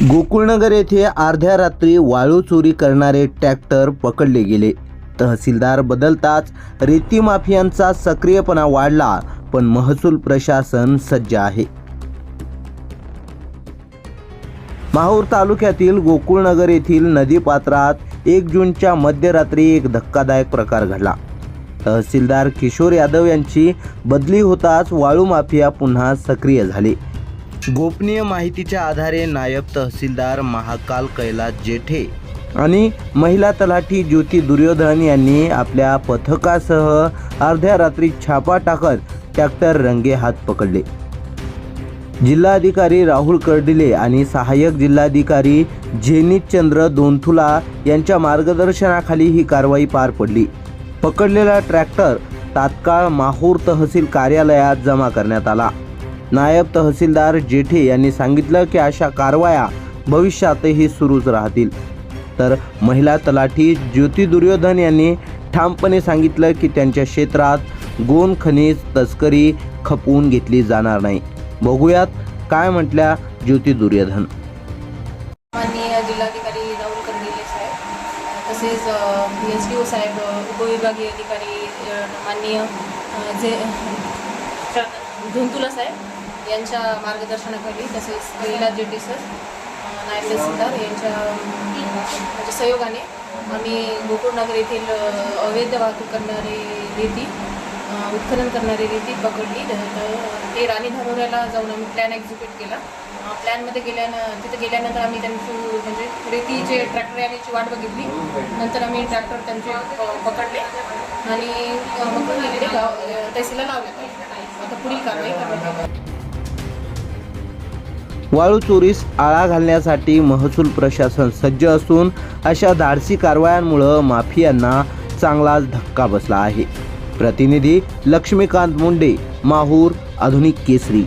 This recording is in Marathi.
गोकुळनगर येथे अर्ध्या रात्री वाळू चोरी करणारे ट्रॅक्टर पकडले गेले. तहसीलदार बदलताच रेती माफियांचा सक्रियपणा वाढला पण महसूल प्रशासन सज्ज आहे. माहूर तालुक्यातील गोकुळनगर येथील नदीपात्रात एक जूनच्या मध्यरात्री एक धक्कादायक प्रकार घडला. तहसीलदार किशोर यादव यांची बदली होताच वाळू माफिया पुन्हा सक्रिय झाले. गोपनीय माहितीच्या आधारे नायब तहसीलदार महाकाल कैलास जेठे आणि महिला तलाठी ज्योती दुर्योधन यांनी आपल्या पथकासह अर्ध्या रात्री छापा टाकत ट्रॅक्टर रंगे हात पकडले. जिल्हाधिकारी राहुल कर्डिले आणि सहाय्यक जिल्हाधिकारी झेनितचंद्र दोनथुला यांच्या मार्गदर्शनाखाली ही कारवाई पार पडली. पकडलेला ट्रॅक्टर तात्काळ माहूर तहसील कार्यालयात जमा करण्यात आला. नायब तहसीलदार जेठे यांनी सांगितलं की अशा कारवाया भविष्यातही सुरूच राहतील. तर महिला तलाठी ज्योती दुर्योधन यांनी ठामपणे सांगितलं की त्यांच्या क्षेत्रात गोन खनिज तस्करी खपवून घेतली जाणार नाही. बघूयात काय म्हटल्या ज्योती दुर्योधन. माननीय जिल्हाधिकारी राहुल कर्डिले साहेब तसेच एस डी ओ साहेब उपविभागीय अधिकारी माननीय जे झुंतुला साहेब यांच्या मार्गदर्शनाखाली तसेच कैलास जेटी सर नायसे सिद्धार यांच्या म्हणजे सहयोगाने आम्ही गोकुळनगर येथील अवैध वाहतूक करणारी रेती उत्खनन करणारी रेती पकडली. तर ते राणी धारोऱ्याला जाऊन आम्ही प्लॅन एक्झिक्यूट केला. प्लॅनमध्ये गेल्यानं तिथे गेल्यानंतर आम्ही त्यांची म्हणजे रेतीचे ट्रॅक्टर यायची वाट बघितली. नंतर आम्ही ट्रॅक्टर त्यांचे प- पकडले. आणि तहसीलला लावले आता पुढील कारवाई करण्यात वाळू चोरीस आळा घालण्यासाठी महसूल प्रशासन सज्ज असून अशा धाडसी कारवायांमुळं माफियांना चांगलाच धक्का बसला आहे. प्रतिनिधी लक्ष्मीकांत मुंडे माहूर आधुनिक केसरी.